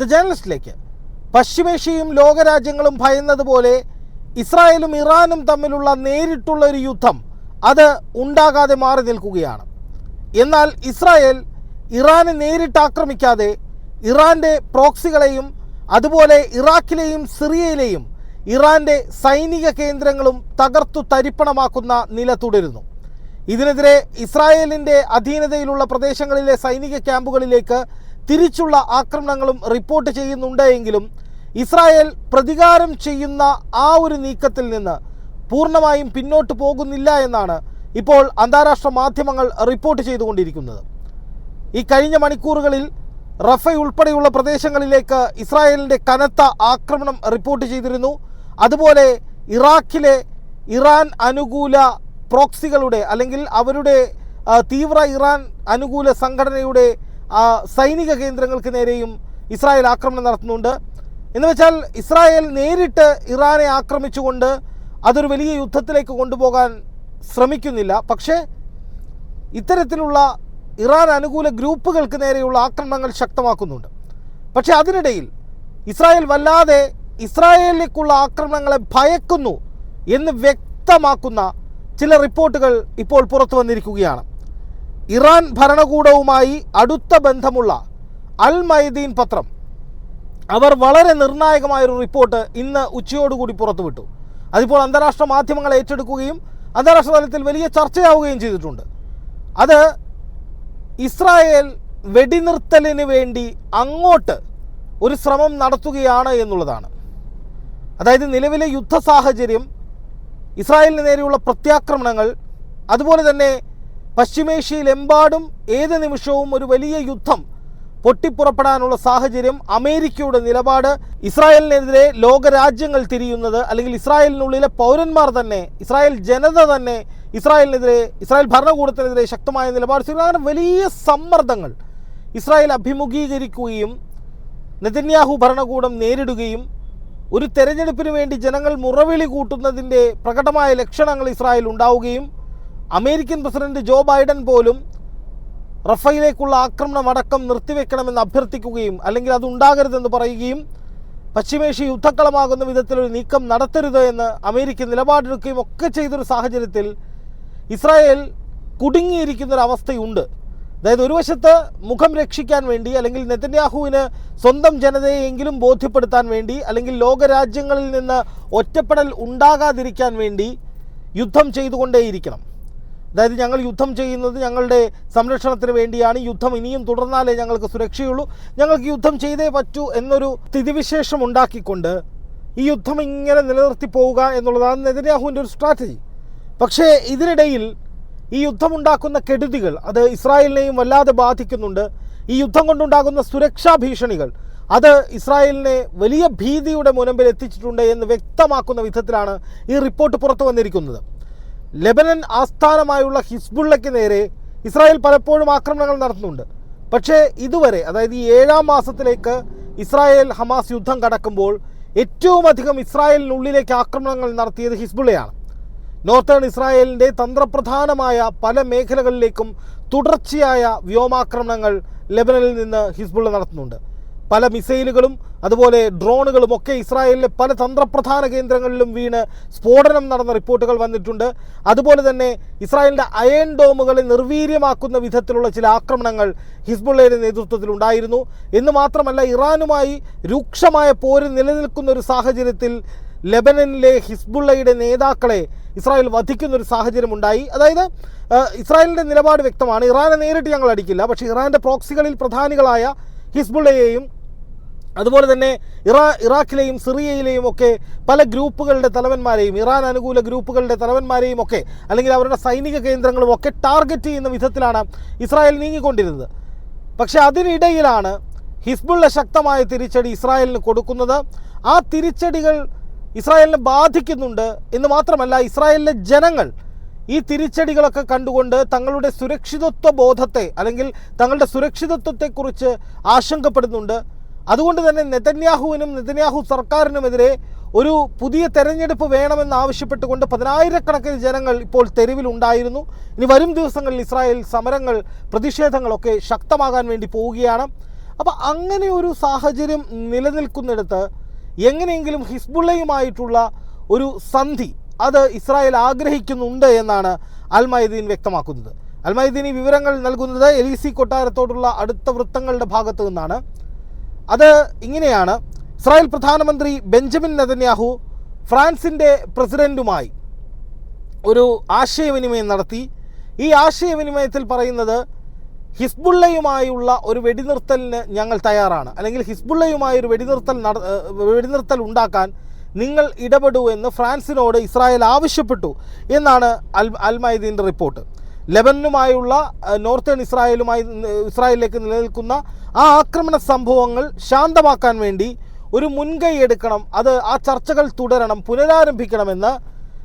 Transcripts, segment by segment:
The ജേർണലിസ്റ്റിലേക്ക്. പശ്ചിമേഷ്യയും ലോകരാജ്യങ്ങളും ഭയന്നതുപോലെ ഇസ്രായേലും ഇറാനും തമ്മിലുള്ള നേരിട്ടുള്ള ഒരു യുദ്ധം അത് ഉണ്ടാകാതെ മാറി നിൽക്കുകയാണ്. എന്നാൽ ഇസ്രായേൽ ഇറാനെ നേരിട്ട് ആക്രമിക്കാതെ ഇറാന്റെ പ്രോക്സികളെയും അതുപോലെ ഇറാഖിലെയും സിറിയയിലെയും ഇറാന്റെ സൈനിക കേന്ദ്രങ്ങളും തകർത്തു തരിപ്പണമാക്കുന്ന നില തുടരുന്നു. ഇതിനെതിരെ ഇസ്രായേലിന്റെ അധീനതയിലുള്ള പ്രദേശങ്ങളിലെ സൈനിക ക്യാമ്പുകളിലേക്ക് തിരിച്ചുള്ള ആക്രമണങ്ങളും റിപ്പോർട്ട് ചെയ്യുന്നുണ്ട് എങ്കിലും ഇസ്രായേൽ പ്രതികാരം ചെയ്യുന്ന ആ ഒരു നീക്കത്തിൽ നിന്ന് പൂർണമായും പിന്നോട്ട് പോകുന്നില്ല എന്നാണ് ഇപ്പോൾ അന്താരാഷ്ട്ര മാധ്യമങ്ങൾ റിപ്പോർട്ട് ചെയ്തുകൊണ്ടിരിക്കുന്നത്. ഈ കഴിഞ്ഞ മണിക്കൂറുകളിൽ റഫ ഉൾപ്പെടെയുള്ള പ്രദേശങ്ങളിലേക്ക് ഇസ്രായേലിന്റെ കനത്ത ആക്രമണം റിപ്പോർട്ട് ചെയ്തിരുന്നു. അതുപോലെ ഇറാഖിലെ ഇറാൻ അനുകൂല പ്രോക്സികളുടെ അല്ലെങ്കിൽ അവരുടെ തീവ്ര ഇറാൻ അനുകൂല സംഘടനയുടെ സൈനിക കേന്ദ്രങ്ങൾക്ക് നേരെയും ഇസ്രായേൽ ആക്രമണം നടത്തുന്നുണ്ട്. എന്ന് വെച്ചാൽ ഇസ്രായേൽ നേരിട്ട് ഇറാനെ ആക്രമിച്ചുകൊണ്ട് അതൊരു വലിയ യുദ്ധത്തിലേക്ക് കൊണ്ടുപോകാൻ ശ്രമിക്കുന്നില്ല. പക്ഷേ ഇത്തരത്തിലുള്ള ഇറാൻ അനുകൂല ഗ്രൂപ്പുകൾക്ക് നേരെയുള്ള ആക്രമണങ്ങൾ ശക്തമാക്കുന്നുണ്ട്. പക്ഷേ അതിനിടയിൽ ഇസ്രായേൽ വല്ലാതെ ഇസ്രായേലിലേക്കുള്ള ആക്രമണങ്ങളെ ഭയക്കുന്നു എന്ന് വ്യക്തമാക്കുന്ന ചില റിപ്പോർട്ടുകൾ ഇപ്പോൾ പുറത്തു വന്നിരിക്കുകയാണ്. ഇറാൻ ഭരണകൂടവുമായി അടുത്ത ബന്ധമുള്ള അൽ മൈദീൻ പത്രം. അവർ വളരെ നിർണായകമായൊരു റിപ്പോർട്ട് ഇന്ന് ഉച്ചയോടുകൂടി പുറത്തുവിട്ടു. അതിപ്പോൾ അന്താരാഷ്ട്ര മാധ്യമങ്ങൾ ഏറ്റെടുക്കുകയും അന്താരാഷ്ട്ര തലത്തിൽ വലിയ ചർച്ചയാവുകയും ചെയ്തിട്ടുണ്ട്. അത് ഇസ്രായേൽ വെടിനിർത്തലിന് വേണ്ടി അങ്ങോട്ട് ഒരു ശ്രമം നടത്തുകയാണ് എന്നുള്ളതാണ്. അതായത് നിലവിലെ യുദ്ധ സാഹചര്യം ഇസ്രായേലിന് നേരെയുള്ള പ്രത്യാക്രമണങ്ങൾ അതുപോലെ തന്നെ പശ്ചിമേഷ്യയിലെമ്പാടും ഏത് നിമിഷവും ഒരു വലിയ യുദ്ധം പൊട്ടിപ്പുറപ്പെടാനുള്ള സാഹചര്യം അമേരിക്കയുടെ നിലപാട് ഇസ്രായേലിനെതിരെ ലോകരാജ്യങ്ങൾ തിരിയുന്നത് അല്ലെങ്കിൽ ഇസ്രായേലിനുള്ളിലെ പൗരന്മാർ തന്നെ ഇസ്രായേൽ ജനത തന്നെ ഇസ്രായേലിനെതിരെ ഇസ്രായേൽ ഭരണകൂടത്തിനെതിരെ ശക്തമായ നിലപാട്. അങ്ങനെ വലിയ സമ്മർദ്ദങ്ങൾ ഇസ്രായേൽ അഭിമുഖീകരിക്കുകയും നെതന്യാഹു ഭരണകൂടം നേരിടുകയും ഒരു തെരഞ്ഞെടുപ്പിന് വേണ്ടി ജനങ്ങൾ മുറവിളി കൂട്ടുന്നതിന്റെ പ്രകടമായ ലക്ഷണങ്ങൾ ഇസ്രായേൽ ഉണ്ടാവുകയും അമേരിക്കൻ പ്രസിഡന്റ് ജോ ബൈഡൻ പോലും റഫയിലേക്കുള്ള ആക്രമണം അടക്കം നിർത്തിവെക്കണമെന്ന് അഭ്യർത്ഥിക്കുകയും അല്ലെങ്കിൽ അത് ഉണ്ടാകരുതെന്ന് പറയുകയും പശ്ചിമേഷ്യ യുദ്ധക്കളമാകുന്ന വിധത്തിലൊരു നീക്കം നടത്തരുത് എന്ന് അമേരിക്ക നിലപാടെടുക്കുകയും ഒക്കെ ചെയ്തൊരു സാഹചര്യത്തിൽ ഇസ്രായേൽ കുടുങ്ങിയിരിക്കുന്ന ഒരു അവസ്ഥയുണ്ട് അതായത് ഒരു വശത്ത് മുഖം രക്ഷിക്കാൻ വേണ്ടി അല്ലെങ്കിൽ നെതന്യാഹുവിന് സ്വന്തം ജനതയെങ്കിലും ബോധ്യപ്പെടുത്താൻ വേണ്ടി അല്ലെങ്കിൽ ലോകരാജ്യങ്ങളിൽ നിന്ന് ഒറ്റപ്പെടൽ ഉണ്ടാകാതിരിക്കാൻ വേണ്ടി യുദ്ധം ചെയ്തുകൊണ്ടേയിരിക്കണം. അതായത് ഞങ്ങൾ യുദ്ധം ചെയ്യുന്നത് ഞങ്ങളുടെ സംരക്ഷണത്തിന് വേണ്ടിയാണ്. യുദ്ധം ഇനിയും തുടർന്നാലേ ഞങ്ങൾക്ക് സുരക്ഷയുള്ളൂ. ഞങ്ങൾക്ക് യുദ്ധം ചെയ്തേ പറ്റൂ എന്നൊരു സ്ഥിതിവിശേഷം ഉണ്ടാക്കിക്കൊണ്ട് ഈ യുദ്ധം ഇങ്ങനെ നിലനിർത്തി പോവുക എന്നുള്ളതാണ് നെതന്യാഹുവിന്റെ ഒരു സ്ട്രാറ്റജി. പക്ഷേ ഇതിനിടയിൽ ഈ യുദ്ധമുണ്ടാക്കുന്ന കെടുതികൾ അത് ഇസ്രായേലിനെയും വല്ലാതെ ബാധിക്കുന്നുണ്ട്. ഈ യുദ്ധം കൊണ്ടുണ്ടാകുന്ന സുരക്ഷാ ഭീഷണികൾ അത് ഇസ്രായേലിനെ വലിയ ഭീതിയുടെ മുനമ്പിൽ എത്തിച്ചിട്ടുണ്ട് എന്ന് വ്യക്തമാക്കുന്ന വിധത്തിലാണ് ഈ റിപ്പോർട്ട് പുറത്തു വന്നിരിക്കുന്നത്. ലെബനൻ ആസ്ഥാനമായുള്ള ഹിസ്ബുള്ളയ്ക്ക് നേരെ ഇസ്രായേൽ പലപ്പോഴും ആക്രമണങ്ങൾ നടത്തുന്നുണ്ട്. പക്ഷേ ഇതുവരെ അതായത് ഈ ഏഴാം മാസത്തിലേക്ക് ഇസ്രായേൽ ഹമാസ് യുദ്ധം കടക്കുമ്പോൾ ഏറ്റവും അധികം ഇസ്രായേലിനുള്ളിലേക്ക് ആക്രമണങ്ങൾ നടത്തിയത് ഹിസ്ബുള്ളയാണ്. നോർത്തേൺ ഇസ്രായേലിന്റെ തന്ത്രപ്രധാനമായ പല മേഖലകളിലേക്കും തുടർച്ചയായ വ്യോമാക്രമണങ്ങൾ ലെബനനിൽ നിന്ന് ഹിസ്ബുള്ള നടത്തുന്നുണ്ട്. പല മിസൈലുകളും അതുപോലെ ഡ്രോണുകളും ഒക്കെ ഇസ്രായേലിലെ പല തന്ത്രപ്രധാന കേന്ദ്രങ്ങളിലും വീണ് സ്ഫോടനം നടന്ന റിപ്പോർട്ടുകൾ വന്നിട്ടുണ്ട്. അതുപോലെ തന്നെ ഇസ്രായേലിന്റെ അയൺ ഡോമുകളെ നിർവീര്യമാക്കുന്ന വിധത്തിലുള്ള ചില ആക്രമണങ്ങൾ ഹിസ്ബുള്ളയുടെ നേതൃത്വത്തിൽ ഉണ്ടായിരുന്നു. എന്ന് മാത്രമല്ല ഇറാനുമായി രൂക്ഷമായ പോര് നിലനിൽക്കുന്ന ഒരു സാഹചര്യത്തിൽ ലെബനനിലെ ഹിസ്ബുള്ളയുടെ നേതാക്കളെ ഇസ്രായേൽ വധിക്കുന്ന ഒരു സാഹചര്യം ഉണ്ടായി. അതായത് ഇസ്രായേലിന്റെ നിലപാട് വ്യക്തമാണ്. ഇറാനെ നേരിട്ട് ഞങ്ങൾ അടിക്കില്ല. പക്ഷേ ഇറാന്റെ പ്രോക്സികളിൽ പ്രധാനികളായ ഹിസ്ബുള്ളയെയും അതുപോലെ തന്നെ ഇറാ ഇറാഖിലെയും സിറിയയിലെയും ഒക്കെ പല ഗ്രൂപ്പുകളുടെ തലവന്മാരെയും ഇറാൻ അനുകൂല ഗ്രൂപ്പുകളുടെ തലവന്മാരെയും ഒക്കെ അല്ലെങ്കിൽ അവരുടെ സൈനിക കേന്ദ്രങ്ങളും ഒക്കെ ടാർഗറ്റ് ചെയ്യുന്ന വിധത്തിലാണ് ഇസ്രായേൽ നീങ്ങിക്കൊണ്ടിരുന്നത്. പക്ഷെ അതിനിടയിലാണ് ഹിസ്ബുള്ള ശക്തമായ തിരിച്ചടി ഇസ്രായേലിന് കൊടുക്കുന്നത്. ആ തിരിച്ചടികൾ ഇസ്രായേലിനെ ബാധിക്കുന്നുണ്ട് എന്ന് മാത്രമല്ല ഇസ്രായേലിലെ ജനങ്ങൾ ഈ തിരിച്ചടികളൊക്കെ കണ്ടുകൊണ്ട് തങ്ങളുടെ സുരക്ഷിതത്വ ബോധത്തെ അല്ലെങ്കിൽ തങ്ങളുടെ സുരക്ഷിതത്വത്തെക്കുറിച്ച് ആശങ്കപ്പെടുന്നുണ്ട്. അതുകൊണ്ട് തന്നെ നെതന്യാഹുവിനും നെതന്യാഹു സർക്കാരിനുമെതിരെ ഒരു പുതിയ തെരഞ്ഞെടുപ്പ് വേണമെന്ന് ആവശ്യപ്പെട്ടുകൊണ്ട് പതിനായിരക്കണക്കിന് ജനങ്ങൾ ഇപ്പോൾ തെരുവിലുണ്ടായിരുന്നു. ഇനി വരും ദിവസങ്ങളിൽ ഇസ്രായേൽ സമരങ്ങൾ പ്രതിഷേധങ്ങളൊക്കെ ശക്തമാകാൻ വേണ്ടി പോവുകയാണ്. അപ്പോൾ അങ്ങനെ ഒരു സാഹചര്യം നിലനിൽക്കുന്നിടത്ത് എങ്ങനെയെങ്കിലും ഹിസ്ബുള്ളയുമായിട്ടുള്ള ഒരു സന്ധി അത് ഇസ്രായേൽ ആഗ്രഹിക്കുന്നുണ്ട് എന്നാണ് അൽമൈദീൻ വ്യക്തമാക്കുന്നത്. അൽമൈദീൻ ഈ വിവരങ്ങൾ നൽകുന്നത് എലീസി കൊട്ടാരത്തോടുള്ള അടുത്ത വൃത്തങ്ങളുടെ ഭാഗത്തു നിന്നാണ്. അത് ഇങ്ങനെയാണ്. ഇസ്രായേൽ പ്രധാനമന്ത്രി ബെഞ്ചമിൻ നെതന്യാഹു ഫ്രാൻസിന്റെ പ്രസിഡന്റുമായി ഒരു ആശയവിനിമയം നടത്തി. ഈ ആശയവിനിമയത്തിൽ പറയുന്നത് ഹിസ്ബുള്ളയുമായുള്ള ഒരു വെടിനിർത്തലിന് ഞങ്ങൾ തയ്യാറാണ്. അല്ലെങ്കിൽ ഹിസ്ബുള്ളയുമായി ഒരു വെടിനിർത്തൽ നട വെടിനിർത്തൽ ഉണ്ടാക്കാൻ നിങ്ങൾ ഇടപെടൂ എന്ന് ഫ്രാൻസിനോട് ഇസ്രായേൽ ആവശ്യപ്പെട്ടു എന്നാണ് അൽ അൽമൈദീന്റെ റിപ്പോർട്ട്. ലെബനുമായുള്ള ഏഹ്, നോർത്തേൺ ഇസ്രായേലുമായി ഇസ്രായേലിലേക്ക് നിലനിൽക്കുന്ന ആ ആക്രമണ സംഭവങ്ങൾ ശാന്തമാക്കാൻ വേണ്ടി ഒരു മുൻകൈ എടുക്കണം. അത് ആ ചർച്ചകൾ തുടരണം പുനരാരംഭിക്കണമെന്ന്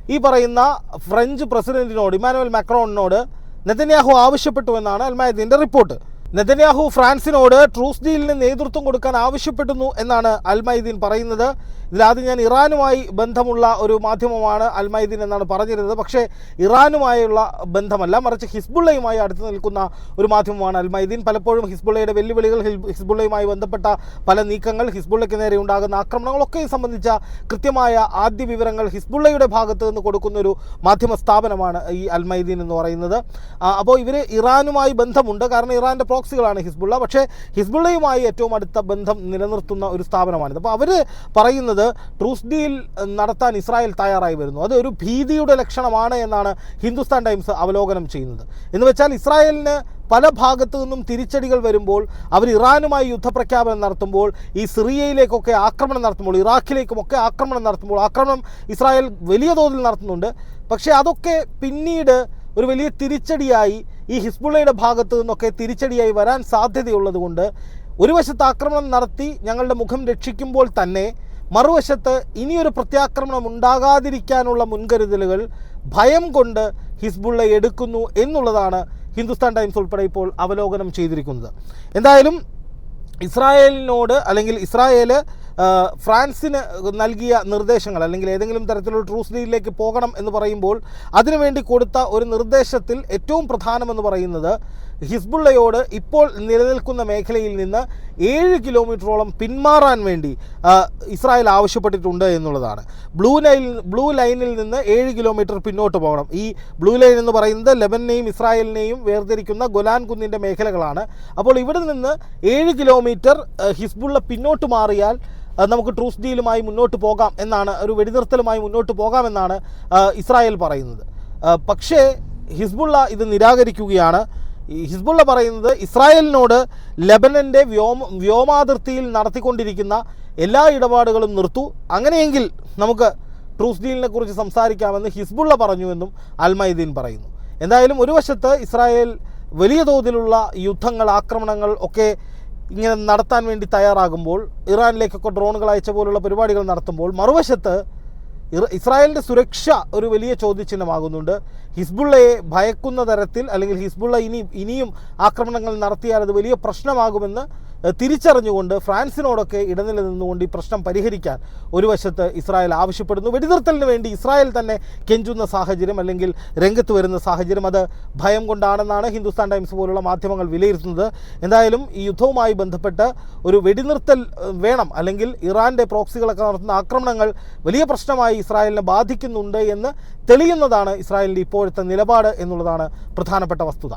ഈ പറയുന്ന ഫ്രഞ്ച് പ്രസിഡന്റിനോട് ഇമാനുവൽ മാക്രോണിനോട് നെതന്യാഹു ആവശ്യപ്പെട്ടു എന്നാണ് അൽമായദിന്റെ റിപ്പോർട്ട്. നെതന്യാഹു ഫ്രാൻസിനോട് ട്രൂസ് ഡീലിന് നേതൃത്വം കൊടുക്കാൻ ആവശ്യപ്പെടുന്നു എന്നാണ് അൽമൈദീൻ പറയുന്നത്. ഇതിലാദ്യം ഞാൻ ഇറാനുമായി ബന്ധമുള്ള ഒരു മാധ്യമമാണ് അൽമൈദീൻ എന്നാണ് പറഞ്ഞിരുന്നത്. പക്ഷേ ഇറാനുമായുള്ള ബന്ധമല്ല മറിച്ച് ഹിസ്ബുള്ളയുമായി അടുത്ത് നിൽക്കുന്ന ഒരു മാധ്യമമാണ് അൽമൈദീൻ. പലപ്പോഴും ഹിസ്ബുള്ളയുടെ വെല്ലുവിളികൾ ഹിസ്ബുള്ളയുമായി ബന്ധപ്പെട്ട പല നീക്കങ്ങൾ ഹിസ്ബുള്ളയ്ക്ക് നേരെ ഉണ്ടാകുന്ന ആക്രമണങ്ങളൊക്കെ സംബന്ധിച്ച കൃത്യമായ ആദ്യ വിവരങ്ങൾ ഹിസ്ബുള്ളയുടെ ഭാഗത്ത് നിന്ന് കൊടുക്കുന്ന ഒരു മാധ്യമ സ്ഥാപനമാണ് ഈ അൽമൈദീൻ എന്ന് പറയുന്നത്. അപ്പോൾ ഇവർ ഇറാനുമായി ബന്ധമുണ്ട്. കാരണം ഇറാന്റെ പ്രോക്സികളാണ് ഹിസ്ബുള്ള. പക്ഷേ ഹിസ്ബുള്ളയുമായി ഏറ്റവും അടുത്ത ബന്ധം നിലനിർത്തുന്ന ഒരു സ്ഥാപനമാണിത്. അപ്പോൾ അവർ പറയുന്നത് ട്രൂസ് ഡീൽ നടത്താൻ ഇസ്രായേൽ തയ്യാറായി വരുന്നു. അത് ഒരു ഭീതിയുടെ ലക്ഷണമാണ് എന്നാണ് ഹിന്ദുസ്ഥാൻ ടൈംസ് അവലോകനം ചെയ്യുന്നത്. എന്ന് വെച്ചാൽ ഇസ്രായേലിന് പല ഭാഗത്തു നിന്നും തിരിച്ചടികൾ വരുമ്പോൾ അവർ ഇറാനുമായി യുദ്ധപ്രഖ്യാപനം നടത്തുമ്പോൾ ഈ സിറിയയിലേക്കൊക്കെ ആക്രമണം നടത്തുമ്പോൾ ഇറാഖിലേക്കുമൊക്കെ ആക്രമണം നടത്തുമ്പോൾ ആക്രമണം ഇസ്രായേൽ വലിയ തോതിൽ നടത്തുന്നുണ്ട്. പക്ഷേ അതൊക്കെ പിന്നീട് ഒരു വലിയ തിരിച്ചടിയായി ഈ ഹിസ്ബുള്ളയുടെ ഭാഗത്തു നിന്നൊക്കെ തിരിച്ചടിയായി വരാൻ സാധ്യതയുള്ളതുകൊണ്ട് ഒരു വശത്ത് ആക്രമണം നടത്തി ഞങ്ങളുടെ മുഖം രക്ഷിക്കുമ്പോൾ തന്നെ മറുവശത്ത് ഇനിയൊരു പ്രത്യാക്രമണം ഉണ്ടാകാതിരിക്കാനുള്ള മുൻകരുതലുകൾ ഭയം കൊണ്ട് ഹിസ്ബുള്ള എടുക്കുന്നു എന്നുള്ളതാണ് ഹിന്ദുസ്ഥാൻ ടൈംസ് ഉൾപ്പെടെ ഇപ്പോൾ അവലോകനം ചെയ്തിരിക്കുന്നത്. എന്തായാലും ഇസ്രായേലിനോട് അല്ലെങ്കിൽ ഇസ്രായേൽ ഫ്രാൻസിന് നൽകിയ നിർദ്ദേശങ്ങൾ അല്ലെങ്കിൽ ഏതെങ്കിലും തരത്തിലുള്ള ട്രൂസ് ഡീലിലേക്ക് പോകണം എന്ന് പറയുമ്പോൾ അതിനുവേണ്ടി കൊടുത്ത ഒരു നിർദ്ദേശത്തിൽ ഏറ്റവും പ്രധാനമെന്ന് പറയുന്നത് ഹിസ്ബുള്ളയോട് ഇപ്പോൾ നിലനിൽക്കുന്ന മേഖലയിൽ നിന്ന് ഏഴ് കിലോമീറ്ററോളം പിന്മാറാൻ വേണ്ടി ഇസ്രായേൽ ആവശ്യപ്പെട്ടിട്ടുണ്ട് എന്നുള്ളതാണ്. ബ്ലൂ ലൈൻ ബ്ലൂ ലൈനിൽ നിന്ന് ഏഴ് കിലോമീറ്റർ പിന്നോട്ട് പോകണം. ഈ ബ്ലൂ ലൈൻ എന്ന് പറയുന്നത് ലെബനെയും ഇസ്രായേലിനെയും വേർതിരിക്കുന്ന ഗൊലാൻ കുന്നിന്റെ മേഖലകളാണ്. അപ്പോൾ ഇവിടെ നിന്ന് ഏഴ് കിലോമീറ്റർ ഹിസ്ബുള്ള പിന്നോട്ട് മാറിയാൽ നമുക്ക് ട്രൂസ് ഡീലുമായി മുന്നോട്ട് പോകാം എന്നാണ് ഒരു വെടിനിർത്തലുമായി മുന്നോട്ട് പോകാമെന്നാണ് ഇസ്രായേൽ പറയുന്നത്. പക്ഷേ ഹിസ്ബുള്ള ഇത് നിരാകരിക്കുകയാണ്. ഹിസ്ബുള്ള പറയുന്നത് ഇസ്രായേലിനോട് ലെബനന്റെ വ്യോമ വ്യോമാതിർത്തിയിൽ നടത്തിക്കൊണ്ടിരിക്കുന്ന എല്ലാ ഇടപാടുകളും നിർത്തു. അങ്ങനെയെങ്കിൽ നമുക്ക് ട്രൂസ് ഡീലിനെ കുറിച്ച് സംസാരിക്കാമെന്ന് ഹിസ്ബുള്ള പറഞ്ഞുവെന്നും അൽമൈദീൻ പറയുന്നു. എന്തായാലും ഒരു വശത്ത് ഇസ്രായേൽ വലിയ തോതിലുള്ള യുദ്ധങ്ങൾ ആക്രമണങ്ങൾ ഒക്കെ ഇങ്ങനെ നടത്താൻ വേണ്ടി തയ്യാറാകുമ്പോൾ ഇറാനിലേക്കൊക്കെ ഡ്രോണുകൾ അയച്ച പോലുള്ള പരിപാടികൾ നടത്തുമ്പോൾ മറുവശത്ത് ഇസ്രായേലിന്റെ സുരക്ഷ ഒരു വലിയ ചോദ്യചിഹ്നമാകുന്നുണ്ട്. ഹിസ്ബുള്ളയെ ഭയക്കുന്ന തരത്തിൽ അല്ലെങ്കിൽ ഹിസ്ബുള്ള ഇനി ഇനിയും ആക്രമണങ്ങൾ നടത്തിയാൽ അത് വലിയ പ്രശ്നമാകുമെന്ന് തിരിച്ചറിഞ്ഞുകൊണ്ട് ഫ്രാൻസിനോടൊക്കെ ഇടനില നിന്നുകൊണ്ട് ഈ പ്രശ്നം പരിഹരിക്കാൻ ഒരു വശത്ത് ഇസ്രായേൽ ആവശ്യപ്പെടുന്നു. വെടിനിർത്തലിന് വേണ്ടി ഇസ്രായേൽ തന്നെ കെഞ്ചുന്ന സാഹചര്യം അല്ലെങ്കിൽ രംഗത്ത് വരുന്ന സാഹചര്യം അത് ഭയം കൊണ്ടാണെന്നാണ് ഹിന്ദുസ്ഥാൻ ടൈംസ് പോലുള്ള മാധ്യമങ്ങൾ വിലയിരുത്തുന്നത്. എന്തായാലും ഈ യുദ്ധവുമായി ബന്ധപ്പെട്ട് ഒരു വെടിനിർത്തൽ വേണം അല്ലെങ്കിൽ ഇറാന്റെ പ്രോക്സികളൊക്കെ നടത്തുന്ന ആക്രമണങ്ങൾ വലിയ പ്രശ്നമായി ഇസ്രായേലിനെ ബാധിക്കുന്നുണ്ട് എന്ന് തെളിയുന്നതാണ് ഇസ്രായേലിന്റെ ഇപ്പോഴത്തെ നിലപാട് എന്നുള്ളതാണ് പ്രധാനപ്പെട്ട വസ്തുത.